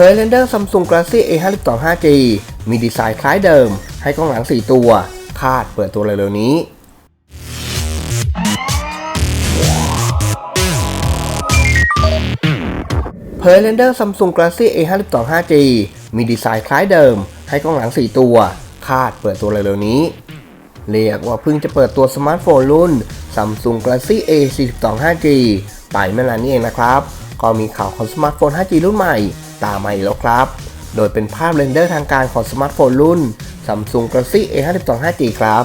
ผยเรนเดอร์ Samsung Galaxy A52 5G มีดีไซน์คล้ายเดิม ให้กล้องหลัง 4 ตัว คาดเปิดตัวเร็วๆนี้เผยเรนเดอร์ Samsung Galaxy A52 5G มีดีไซน์คล้ายเดิม ให้กล้องหลัง 4 ตัว คาดเปิดตัวเร็วๆนี้ เรียกว่าเพิ่งจะเปิดตัวสมาร์ทโฟนรุ่น Samsung Galaxy A42 5G ไปไม่นานนี้เองนะครับ ก็มีข่าวของสมาร์ทโฟน 5G รุ่นใหม่ ตามมาอีกแล้วครับ โดยเป็นภาพเรนเดอร์ทางการของสมาร์ทโฟนรุ่น Samsung Galaxy A52 5G ครับ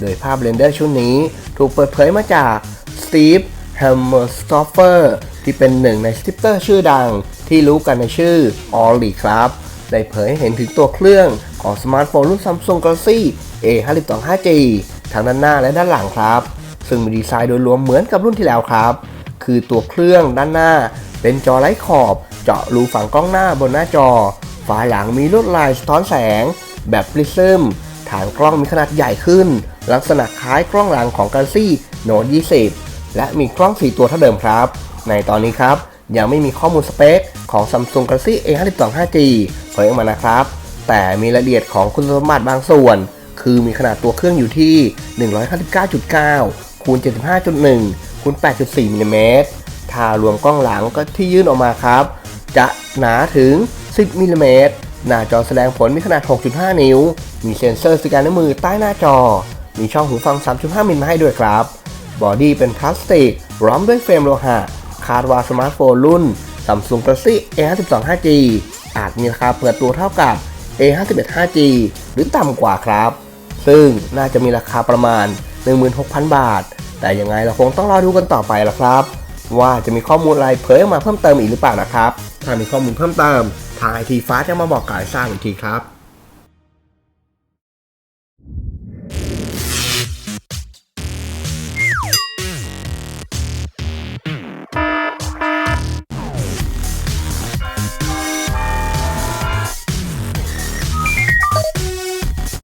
โดยภาพเรนเดอร์ชุดนี้ถูกเปิดเผยมาจาก Steve h a m m e r s t o f f e r ที่เป็นหนึ่งในสติปเตอร์ชื่อดังที่รู้กันในชื่อ o l l i ครับ ได้เผยให้เห็นถึงตัวเครื่องของสมาร์ทโฟนรุ่น Samsung Galaxy A52 5G ทั้งด้านหน้าและด้านหลังครับ ซึ่งมีดีไซน์โดยรวมเหมือนกับรุ่นที่แล้วครับ คือตัวเครื่องด้านหน้า เป็นจอไร้ขอบ เจาะรูฝังกล้องหน้าบนหน้าจอ ฝาหลังมีลวดลายสะท้อนแสง แบบปริซึมฐานกล้องมีขนาดใหญ่ขึ้น ลักษณะคล้ายกล้องหลังของ Galaxy Note 20 และมีกล้อง 4 ตัวเท่าเดิมครับ ในตอนนี้ครับ ยังไม่มีข้อมูลสเปคของ Samsung Galaxy A52 5G เผยออกมานะครับ แต่มีรายละเอียดของคุณสมบัติบางส่วน คือมีขนาดตัวเครื่องอยู่ที่ 159.9คูณ75.1คูณ8.4มิลลิเมตร ถ้ารวมกล้องหลังก็ที่ยื่นออกมาครับ จะหนาถึง 10มิลลิเมตรหน้าจอแสดงผลมีขนาด 6.5 นิ้ว มีเซ็นเซอร์สแกนนิ้วมือใต้หน้าจอ มีช่องหูฟัง 3.5 มิลมาให้ด้วยครับ บอดี้เป็นพลาสติกล้อมด้วยเฟรมโลหะ คาดว่าสมาร์ทโฟนรุ่น Samsung Galaxy A52 5G อาจมีราคาเปิดตัวเท่ากับ A51 5G หรือต่ำกว่าครับ ซึ่งน่าจะมีราคาประมาณ 16,000 บาท แต่ยังไงเราคงต้องรอดูกันต่อไปละครับ ว่าจะมีข้อมูลอะไรเผยออกมาเพิ่มเติมอีกหรือเปล่านะครับ ถ้ามีข้อมูลเพิ่มเติม ทางไอทีฟ้าจะมาบอกกาวให้ทราบอีกทีครับ